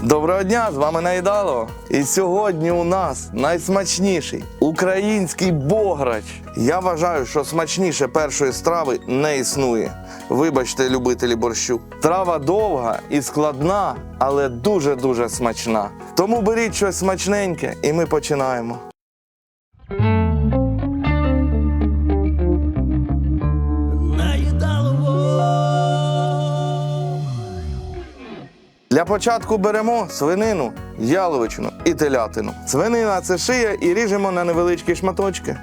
Доброго дня, з вами Найдало. І сьогодні у нас найсмачніший український бограч. Я вважаю, що смачніше першої страви не існує. Вибачте, любителі борщу. Трава довга і складна, але дуже-дуже смачна. Тому беріть щось смачненьке, і ми починаємо. Для початку беремо свинину, яловичину і телятину. Свинина це шия і ріжемо на невеличкі шматочки.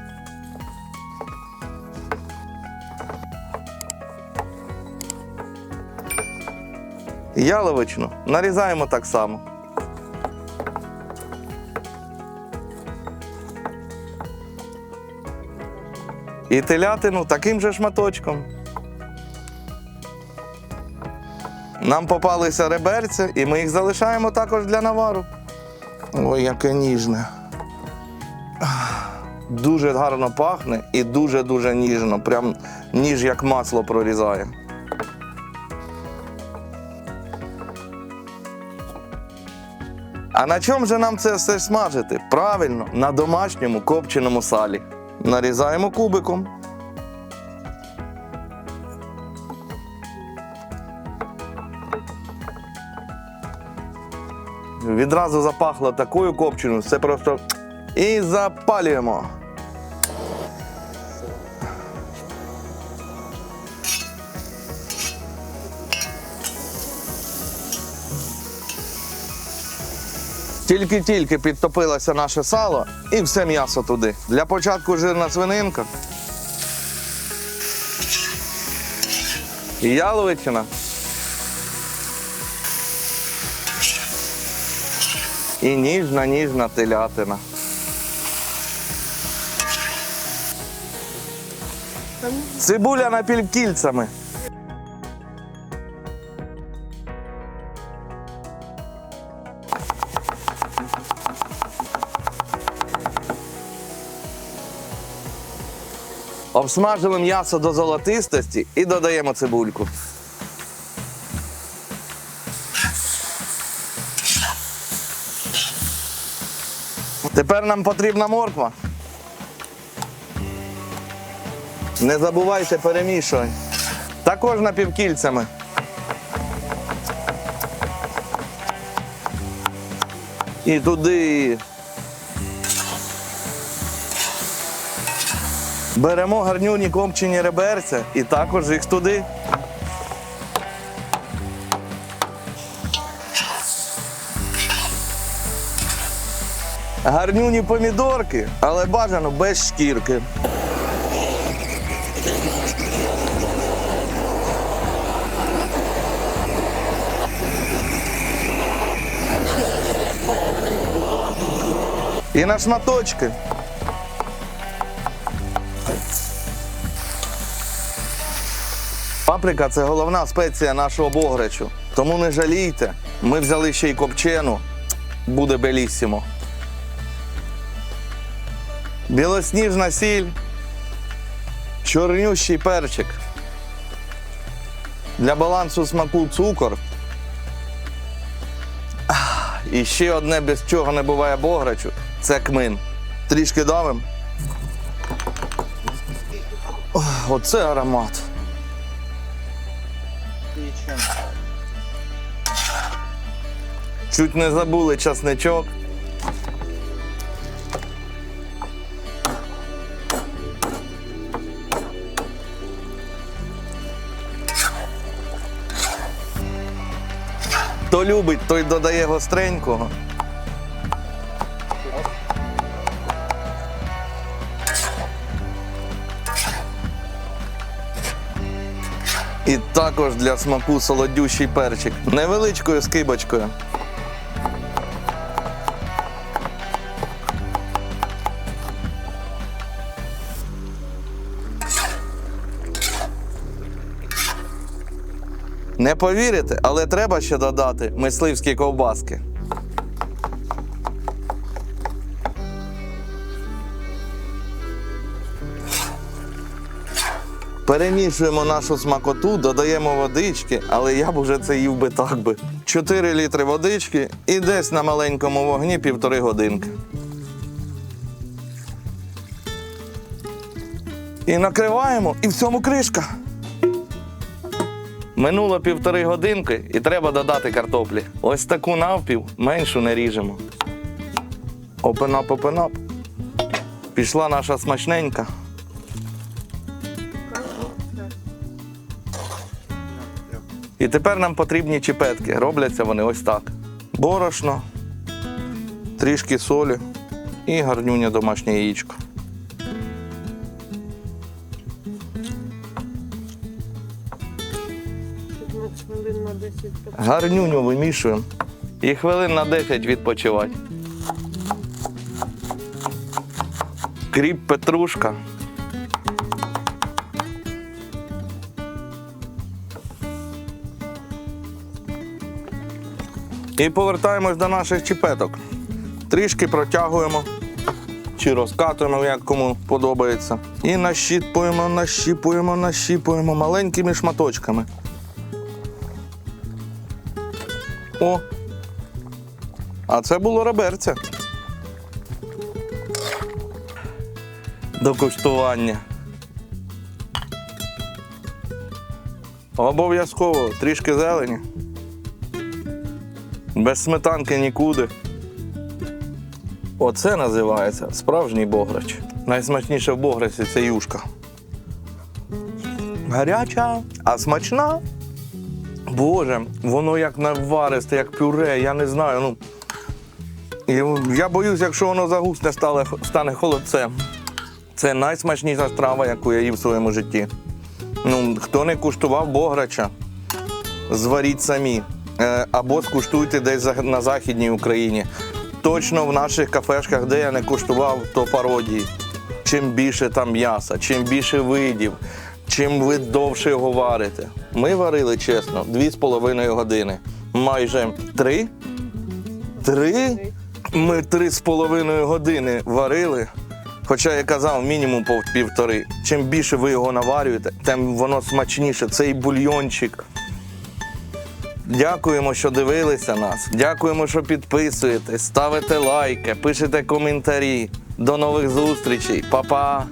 Яловичину нарізаємо так само. І телятину таким же шматочком. Нам попалися реберця, і ми їх залишаємо також для навару. Ой, яке ніжне. Дуже гарно пахне і дуже-дуже ніжно. Прям ніж як масло прорізає. А на чому же нам це все смажити? Правильно, на домашньому копченому салі. Нарізаємо кубиком. Відразу запахло такою копченою, це просто і запалюємо. Тільки-тільки підтопилося наше сало і все м'ясо туди. Для початку жирна свининка. Яловичина. І ніжна, ніжна телятина. Цибуля напівкільцями. Обсмажили м'ясо до золотистості і додаємо цибульку. Тепер нам потрібна морква. Не забувайте, перемішуй. Також напівкільцями. І туди. Беремо гарнюні копчені реберця і також їх туди. Гарнюні помідорки, але бажано без шкірки. І на шматочки. Паприка це головна спеція нашого бограчу. Тому не жалійте. Ми взяли ще й копчену. Буде белісімо. Білосніжна сіль, чорнющий перчик. Для балансу смаку цукор. І ще одне, без чого не буває бограчу, це кмин. Трішки давим. Оце аромат. Чуть не забули часничок. Хто любить, той додає гостренького. І також для смаку солодющий перчик. Невеличкою скибочкою. Не повірите, але треба ще додати мисливські ковбаски. Перемішуємо нашу смакоту, додаємо водички, але я б уже це їв би так би. 4 літри водички і десь на маленькому вогні півтори годинки. І накриваємо, і в цьому кришка. Минуло півтори годинки і треба додати картоплі. Ось таку навпів меншу не ріжемо. Опенап, опенап. Пішла наша смачненька. І тепер нам потрібні чіпетки. Робляться вони ось так. Борошно, трішки солі і гарнюня домашнє яєчко. Хвилин на 10 Гарнюню вимішуємо. І хвилин на 10 відпочивати. Кріп петрушка. І повертаємось до наших чіпеток. Трішки протягуємо чи розкатуємо, як кому подобається. І нащіпуємо, нащіпуємо, нащіпуємо маленькими шматочками. О! А це було реберця. До куштування. Обов'язково трішки зелені. Без сметанки нікуди. Оце називається справжній бограч. Найсмачніше в бограчі це юшка. Гаряча, а смачна. Боже, воно як наваристе, як пюре, я не знаю. Ну, я боюсь, якщо воно загусне, стане, холодцем. Це найсмачніша страва, яку я їв в своєму житті. Ну, хто не куштував бограча, зваріть самі. Е, або скуштуйте десь на Західній Україні. Точно в наших кафешках, де я не куштував, то пародії. Чим більше там м'яса, чим більше видів, чим ви довше його варите. Ми варили чесно, дві з половиною години. Майже три. Три? Ми три з половиною години варили. Хоча я казав, мінімум півтори. Чим більше ви його наварюєте, тим воно смачніше. Цей бульйончик. Дякуємо, що дивилися нас. Дякуємо, що підписуєтесь, ставите лайки, пишете коментарі. До нових зустрічей. Па-па!